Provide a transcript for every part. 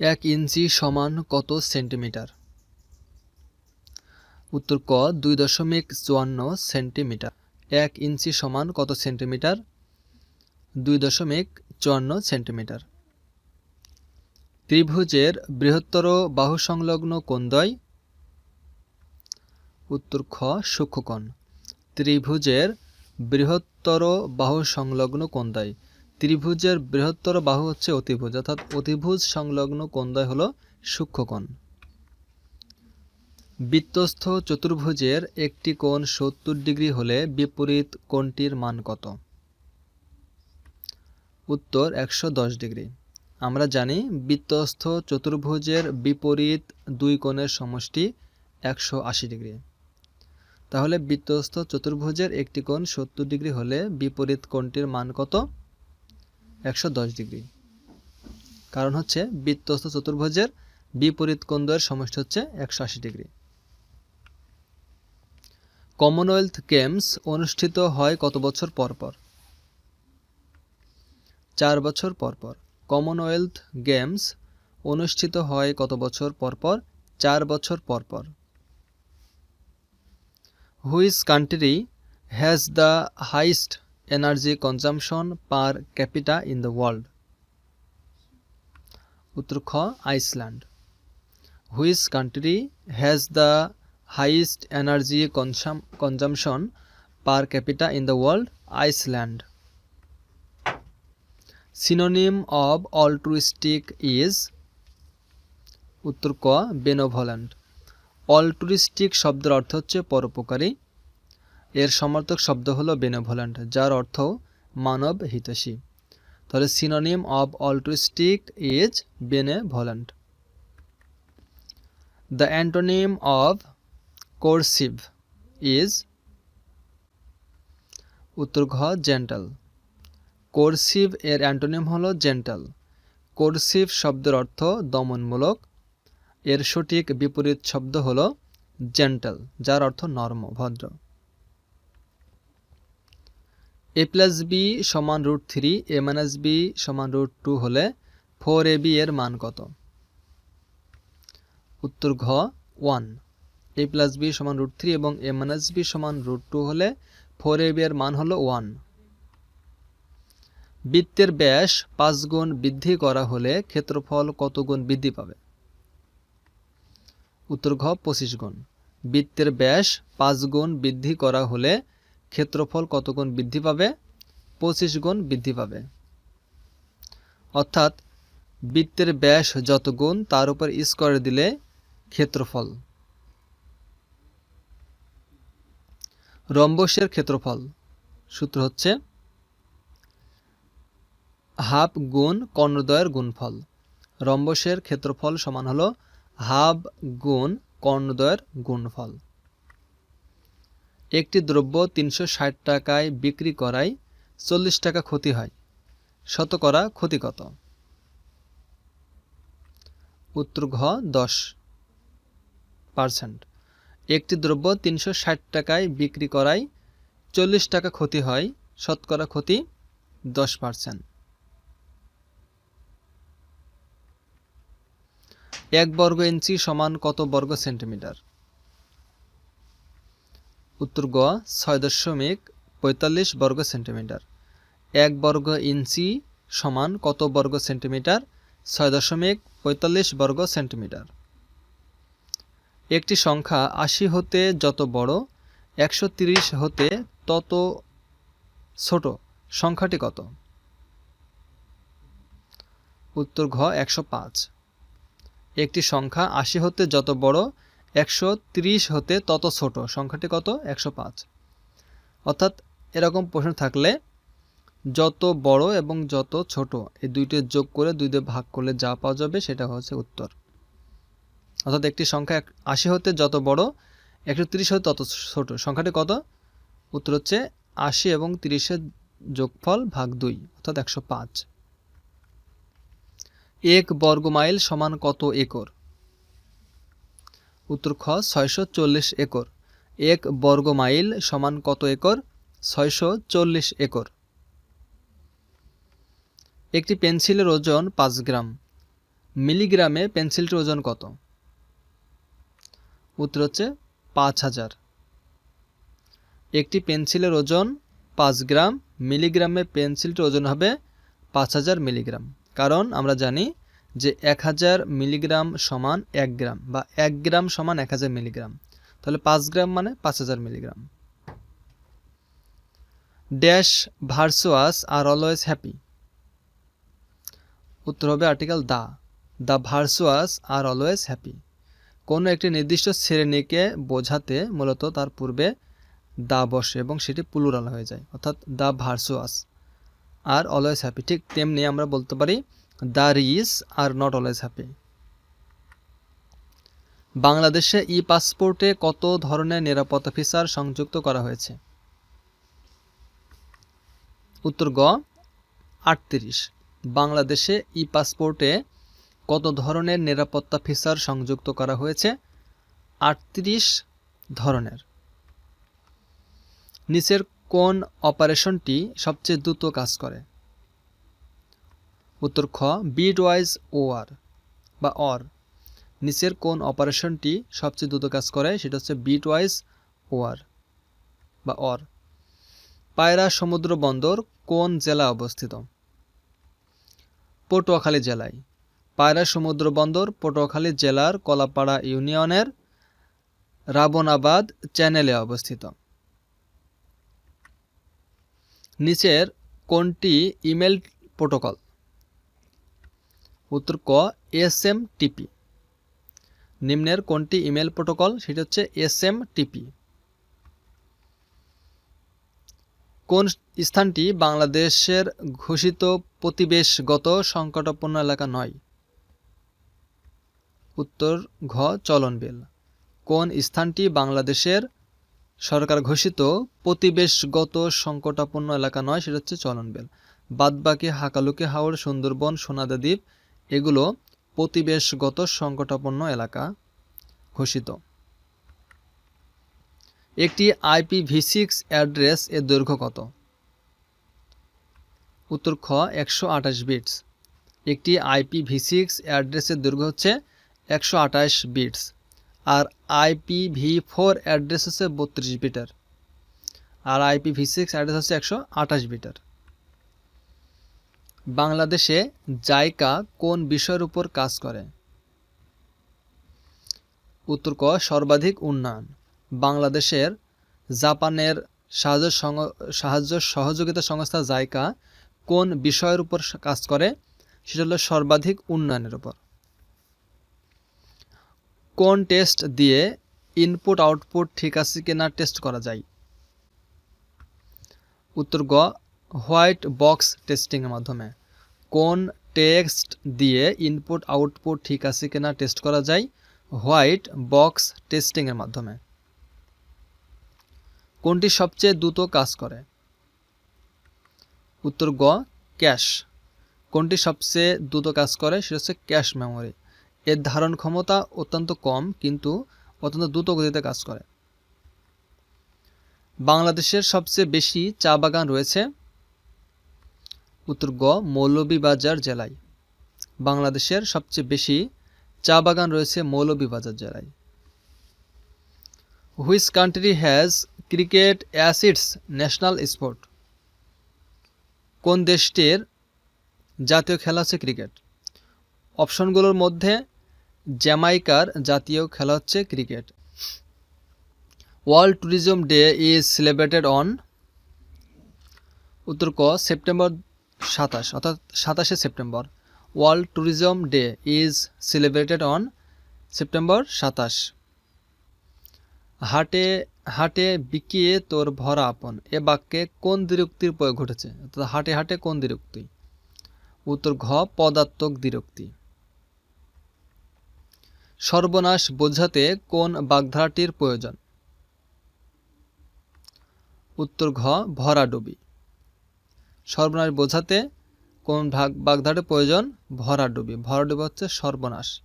এক ইঞ্চি সমান কত সেন্টিমিটার? উত্তর ক, দুই দশমিক চুয়ান্ন সেন্টিমিটার। এক ইঞ্চি সমান কত সেন্টিমিটার? দুই দশমিক চুয়ান্ন সেন্টিমিটার। ত্রিভুজের বৃহত্তর বাহু সংলগ্ন কোণদ্বয় উত্তর খ, সূক্ষ্মকোণ। ত্রিভুজের বৃহত্তর বাহু সংলগ্ন কোণদ্বয় ত্রিভুজের বৃহত্তর বাহু হচ্ছে অতিভুজ, অর্থাৎ অতিভুজ সংলগ্ন কোণদ্বয় হলো সূক্ষ্মকোণ। বৃত্তস্থ চতুর্ভুজের একটি কোণ সত্তর ডিগ্রি হলে বিপরীত কোণটির মান কত? উত্তর, একশো দশ ডিগ্রি। আমরা জানি বৃত্তস্থ চতুর্ভুজের বিপরীত দুই কোণের সমষ্টি একশো আশি ডিগ্রি। তাহলে বৃত্তস্থ চতুর্ভুজের একটি কোণ সত্তর ডিগ্রি হলে বিপরীত কোণটির মান কত? একশো দশ ডিগ্রি। কারণ হচ্ছে বৃত্তস্থ চতুর্ভুজের বিপরীত কোণদ্বয়ের সমষ্টি হচ্ছে একশো আশি ডিগ্রি। কমনওয়েলথ গেমস অনুষ্ঠিত হয় কত বছর পর পর? চার বছর পর পর। কমনওয়েলথ গেমস অনুষ্ঠিত হয় কত বছর পর পর? চার বছর পর পর। Which country has the highest energy consumption per capita in the world উত্তর খ, Iceland. Which country has the highest energy consumption per capita in the world Iceland. Synonym of altruistic is উত্তর ক, বেনোভল্যান্ড। অলট্রুইস্টিক শব্দের অর্থ হচ্ছে পরোপকারী। এর সমর্থক শব্দ হলো বেনোভল্যান্ড যার অর্থ মানব হিতৈষী। তাহলে synonym of altruistic is benevolent the antonym of coercive is উত্তর ঘ জেন্টাল কোর্সিভ এর অ্যান্টোনিম হলো জেন্টাল কোর্সিভ শব্দের অর্থ দমনমূলক। এর সঠিক বিপরীত শব্দ হলো জেন্টাল যার অর্থ নর্ম, ভদ্র। এ প্লাস বি সমান root three A minus B সমান রুট টু হলে ফোর এ বি এর মান কত? উত্তর ঘ ওয়ান এ প্লাস বি সমান রুট থ্রি এবং এ মাইনাস বি সমান রুট টু হলে ফোর এ বি এর মান হলো ওয়ান বৃত্তের ব্যাস পাঁচ গুণ বৃদ্ধি করা হলে ক্ষেত্রফল কত গুণ বৃদ্ধি পাবে? উত্তর ঘ, পঁচিশ গুণ। বৃত্তের ব্যাস পাঁচ গুণ বৃদ্ধি করা হলে ক্ষেত্রফল কত গুণ বৃদ্ধি পাবে? পঁচিশ গুণ বৃদ্ধি পাবে। অর্থাৎ বৃত্তের ব্যাস যত গুণ তার উপর স্কোয়ার দিলে ক্ষেত্রফল। রম্বসের ক্ষেত্রফল সূত্র হচ্ছে হাফ গুণ কর্ণদ্বয়ের গুণফল। রম্বসের ক্ষেত্রফল সমান হলো হাফ গুণ কর্ণদ্বয়ের গুণফল। একটি দ্রব্য তিনশো ষাট টাকায় বিক্রি করায় চল্লিশ টাকা ক্ষতি হয়। শতকরা ক্ষতি কত উত্তর ঘ, দশ পার্সেন্ট। একটি দ্রব্য তিনশো ষাট টাকায় বিক্রি করায় চল্লিশ টাকা ক্ষতি হয়, শতকরা ক্ষতি দশ পার্সেন্ট। এক বর্গ ইঞ্চি সমান কত বর্গ সেন্টিমিটার? উত্তর গ, ছয় দশমিক পঁয়তাল্লিশ বর্গ সেন্টিমিটার। এক বর্গ ইঞ্চি সমান কত বর্গ সেন্টিমিটার? ছয় দশমিক পঁয়তাল্লিশ বর্গ সেন্টিমিটার। একটি সংখ্যা আশি হতে যত বড়, একশো তিরিশ হতে তত ছোট, সংখ্যাটি কত? উত্তর ঘ, একশো পাঁচ। একটি সংখ্যা আশি হতে যত বড় একশো হতে তত ছোট, সংখ্যাটি কত? একশো পাঁচ। অর্থাৎ এরকম প্রশ্ন থাকলে যত বড় এবং যত ছোট, এই দুইটি যোগ করে দুই দিয়ে ভাগ করলে যা পাওয়া যাবে সেটা হচ্ছে উত্তর। অর্থাৎ একটি সংখ্যা আশি হতে যত বড়, একশো তিরিশ হতে তত ছোট, সংখ্যাটি কত? উত্তর হচ্ছে আশি এবং তিরিশের যোগফল ভাগ দুই, অর্থাৎ একশো পাঁচ। এক বর্গ মাইল সমান কত একর? উত্তর খ, ছয়শো চল্লিশ একর। এক বর্গ মাইল সমান কত একর? ছয়শো চল্লিশ একর। একটি পেন্সিলের ওজন পাঁচ গ্রাম। মিলিগ্রামে পেন্সিলটির ওজন কত? উত্তর হচ্ছে পাঁচ হাজার। একটি পেন্সিলের ওজন পাঁচ গ্রাম, মিলিগ্রামে পেন্সিলটির ওজন হবে পাঁচ হাজার মিলিগ্রাম। কারণ আমরা জানি যে এক হাজার মিলিগ্রাম সমান এক গ্রাম বা এক গ্রাম সমান এক হাজার মিলিগ্রাম। তাহলে পাঁচ গ্রাম মানে পাঁচ হাজার milligram. Dash virtuous are always happy. উত্তর হবে article the. The virtuous are always happy. কোনো একটি নির্দিষ্ট শ্রেণীকে বোঝাতে মূলত তার পূর্বে দা বসে এবং সেটি প্লুরাল হয়ে যায়। অর্থাৎ the virtuous are always happy. ঠিক তেমনি আমরা বলতে পারি the rich are not always happy বাংলাদেশে ই পাসপোর্টে কত ধরনের নিরাপত্তা ফিচার সংযুক্ত করা হয়েছে? উত্তর গ, আটত্রিশ। বাংলাদেশে ই পাসপোর্টে কত ধরনের নিরাপত্তা ফিচার সংযুক্ত করা হয়েছে? আটত্রিশ ধরনের। নিচের কোন অপারেশনটি সবচেয়ে দ্রুত কাজ করে? উত্তর খ বিট ওয়াইজ ওয়ার বা অর নিচের কোন অপারেশনটি সবচেয়ে দ্রুত কাজ করে সেটা হচ্ছে বিট ওয়াইজ ওয়ার বা অর পায়রা সমুদ্র বন্দর কোন জেলা অবস্থিত? পটুয়াখালী জেলায়। পায়রা সমুদ্র বন্দর পটুয়াখালী জেলার কলাপাড়া ইউনিয়নের রাবণাবাদ চ্যানেলে অবস্থিত। নিচের কোনটি ইমেল প্রোটোকল? উত্তর ক, এস এম টিপি নিম্নের কোনটি ইমেল প্রোটোকল? সেটা হচ্ছে এস এম টিপি কোন স্থানটি বাংলাদেশের ঘোষিত প্রতিবেশগত সংকটাপন্ন এলাকা নয়? উত্তর ঘ, চলনবিল। কোন স্থানটি বাংলাদেশের সরকার ঘোষিত প্রতিবেশগত সংকটাপন্ন এলাকা নয়? সেটা হচ্ছে চলনবিল। বাদবাকি হাকালুকি, হাওড়, সুন্দরবন সোনাদা দ্বীপ এগুলো প্রতিবেশগত সংকটাপন্ন এলাকা ঘোষিত। একটি আইপিভি সিক্স অ্যাড্রেস এর দৈর্ঘ্য কত? উত্তর খ, একশো আঠাশ বিটস। একটি আইপিভি সিক্স অ্যাড্রেসের দৈর্ঘ্য হচ্ছে একশো আঠাশ বিটস আর আইপিভি ফোর অ্যাড্রেস হচ্ছে বত্রিশ বিটার। আর আইপিভি সিক্স অ্যাড্রেস হচ্ছে একশো আঠাশ বিটার। বাংলাদেশে জাইকা কোন বিষয়ের উপর কাজ করে? উত্তর ক, সর্বাধিক উন্নয়ন। বাংলাদেশের জাপানের সাহায্য সাহায্য সহযোগিতা সংস্থা জাইকা কোন বিষয়ের উপর কাজ করে? সেটা হলো সর্বাধিক উন্নয়নের উপর। কোন টেস্ট দিয়ে ইনপুট আউটপুট ঠিক আছে কিনা টেস্ট করা যায়? উত্তর গ হোয়াইট বক্স টেস্টিংয়ের মাধ্যমে। কোন টেক্সট দিয়ে ইনপুট আউটপুট ঠিক আছে কিনা টেস্ট করা যায়? হোয়াইট বক্স টেস্টিংয়ের মাধ্যমে। কোনটি সবচেয়ে দ্রুত কাজ করে? উত্তর গ, ক্যাশ। কোনটি সবচেয়ে দ্রুত কাজ করে সেটা হচ্ছে ক্যাশ মেমোরি। এর ধারণ ক্ষমতা অত্যন্ত কম, কিন্তু অত্যন্ত দ্রুত গতিতে কাজ করে। বাংলাদেশের সবচেয়ে বেশি চা বাগান রয়েছে। উত্তর গ, মৌলভীবাজার জেলায়। বাংলাদেশের সবচেয়ে বেশি চা বাগান রয়েছে মৌলভীবাজার জেলায়। Which country has cricket as its national sport কোন দেশটির জাতীয় খেলা হচ্ছে ক্রিকেট অপশনগুলোর মধ্যে জ্যামাইকার জাতীয় খেলা হচ্ছে cricket world tourism day is celebrated on উত্তর ক সেপ্টেম্বর সাতাশ, অর্থাৎ সাতাশে September. World tourism day is celebrated on September সাতাশ। হাটে হাটে বিকিয়ে তোর ভরা আপন। এ বাক্যে কোন দ্বিরুক্তির প্রয়োগ ঘটেছে? অর্থাৎ হাটে হাটে কোন দ্বিরুক্তি? উত্তর ঘ, পদাত্মক দ্বিরুক্তি। সর্বনাশ বোঝাতে কোন বাগধারাটির প্রয়োজন? উত্তর ঘ ভরাডুবি সর্বনাশ বোঝাতে কোন ভাগ বাগধারাটির প্রয়োজন? ভরাডুবি। ভরাডুবি হচ্ছে সর্বনাশ।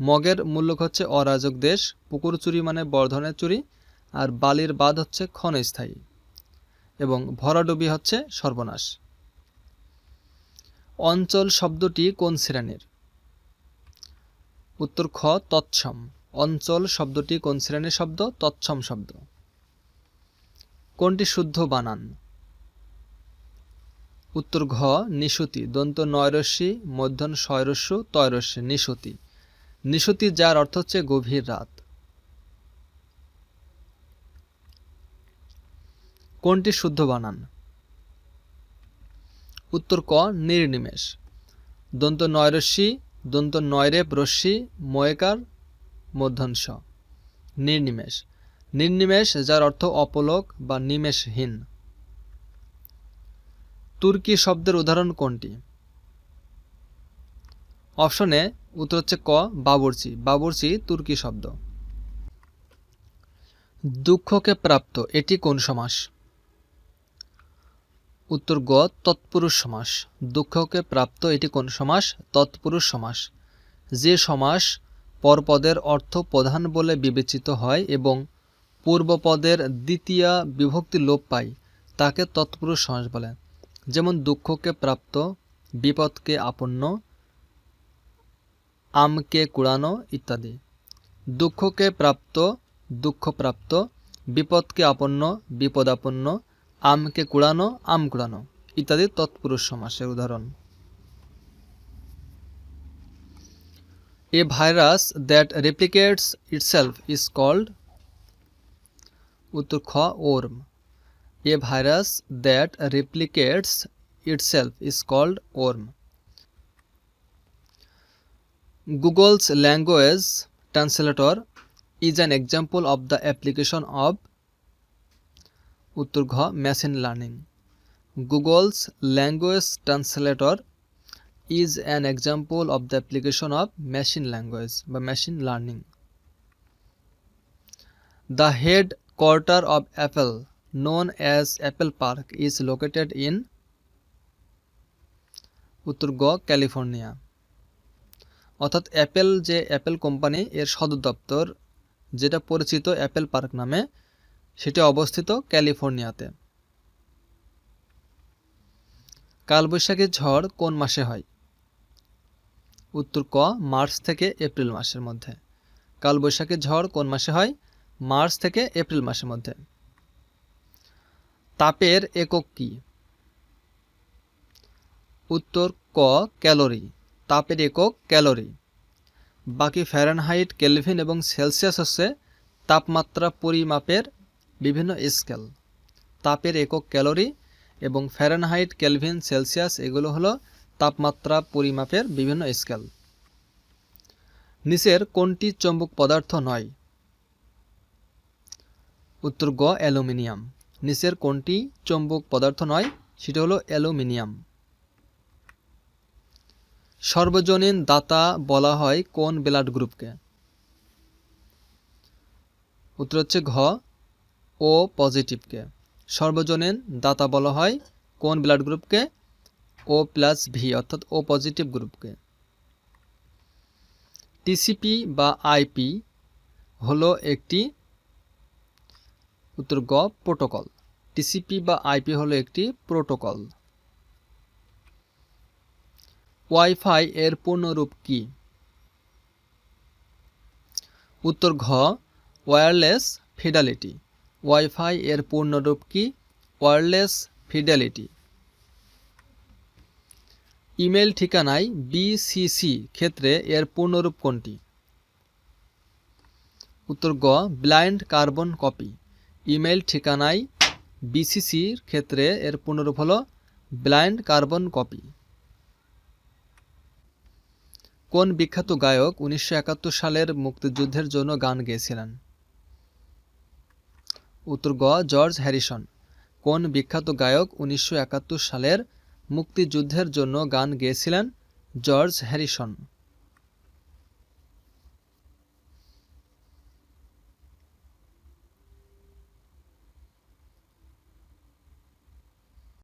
মগের মূল্যক হচ্ছে অরাজক দেশ। পুকুর চুরি মানে বর্ধনের চুরি। আর বালির বাদ হচ্ছে ক্ষণস্থায়ী। এবং ভরাডুবি হচ্ছে সর্বনাশ। অঞ্চল শব্দটি কোন শ্রেণির? উত্তর খ, তৎসম। অঞ্চল শব্দটি কোন শ্রেণির শব্দ? তৎসম শব্দ। কোনটি শুদ্ধ বানান? উত্তর ঘ, নিশুতি, দন্ত নয়রস্যি মধ্যন ছয়রস্যু তয়রস্যি নিশুতি। নিশুতি যার অর্থ হচ্ছে গভীর রাত। কোনটি শুদ্ধ বানান? উত্তর ক, নির্নিমেষ। দন্ত নয়রস্যি দন্ত নয়রেপ রশ্মি, ময়কার মধ্যাংশ নির্নিমেষ। নির্নিমেষ যার অর্থ অপলক বা নিমেষহীন। তুর্কি শব্দের উদাহরণ কোনটি? অপশনে উত্তর হচ্ছে ক, বাবুর্চি। বাবুর্চি তুর্কি শব্দ। দুঃখকে প্রাপ্ত, এটি কোন সমাস? উত্তর গ, তৎপুরুষ সমাস। দুঃখকে প্রাপ্ত, এটি কোন সমাস? তৎপুরুষ সমাস। যে সমাস পরপদের অর্থ প্রধান বলে বিবেচিত হয় এবং পূর্বপদের দ্বিতীয় বিভক্তি লোপ পায়, তাকে তৎপুরুষ সমাস বলে। যেমন দুঃখকে প্রাপ্ত, বিপদকে আপন্ন, আমকে কুড়ানো ইত্যাদি। দুঃখকে প্রাপ্ত দুঃখপ্রাপ্ত বিপদকে আপন্ন, বিপদাপন্ন, আমকে কুড়ানো, আম কুড়ানো ইত্যাদি তৎপুরুষ সমাসের উদাহরণ। A virus that replicates itself is called উত্তর খ, worm. A virus that replicates itself is called worm. Google's language translator is an example of the application of উত্তর ঘ machine learning Google's language translator is an example of the application of machine language বা machine learning the headquarter of Apple known as Apple Park, is located in উত্তর গ California অর্থাৎ Apple যে Apple company এর সদর দপ্তর, যেটা পরিচিত অ্যাপেল পার্ক নামে, সেটি অবস্থিত ক্যালিফোর্নিয়াতে। কালবৈশাখী ঝড় কোন মাসে হয়? উত্তর ক, মার্চ থেকে এপ্রিল মাসের মধ্যে। কালবৈশাখী ঝড় কোন মাসে হয়? মার্চ থেকে এপ্রিল মাসের মধ্যে। তাপের একক কী? উত্তর, ক, ক্যালোরি। তাপের একক ক্যালোরি। বাকি ফ্যারেনহাইট, কেলভিন এবং সেলসিয়াস হচ্ছে তাপমাত্রা পরিমাপের বিভিন্ন স্কেল। তাপের একক ক্যালোরি এবং ফ্যারেনহাইট, কেলভিন, সেলসিয়াস এগুলো হলো তাপমাত্রা পরিমাপের বিভিন্ন স্কেল। নিচের কোনটি চৌম্বক পদার্থ নয়? উত্তর গ, অ্যালুমিনিয়াম। নিচের কোনটি চৌম্বক পদার্থ নয়, সেটা হলো অ্যালুমিনিয়াম। সর্বজনীন দাতা বলা হয় কোন ব্লাড গ্রুপকে? উত্তর হচ্ছে ঘ, ও পজিটিভকে। সর্বজনীন দাতা বলা হয় কোন ব্লাড গ্রুপকে? ও প্লাস ভি, অর্থাৎ ও পজিটিভ গ্রুপকে। টিসিপি বা আইপি হলো একটি উত্তর গ, প্রোটোকল। টিসিপি বা আইপি হলো একটি প্রোটোকল। ওয়াইফাই এর পূর্ণরূপ কি? উত্তর ঘ ওয়্যারলেস ফিডালিটি। ওয়াইফাই এর পূর্ণরূপ কি? Wireless fidelity. ইমেল ঠিকানায় বিসিসি ক্ষেত্রে এর পূর্ণরূপ কোনটি? উত্তর গ, ব্লাইন্ড কার্বন কপি। ইমেল ঠিকানায় বিসিসির ক্ষেত্রে এর পূর্ণরূপ হল ব্লাইন্ড কার্বন কপি। কোন বিখ্যাত গায়ক উনিশশো একাত্তর সালের মুক্তিযুদ্ধের জন্য গান গেয়েছিলেন? উত্তর গ, জর্জ হ্যারিসন। কোন বিখ্যাত গায়ক উনিশশো একাত্তর সালের মুক্তিযুদ্ধের জন্য গান গেয়েছিলেন? George Harrison.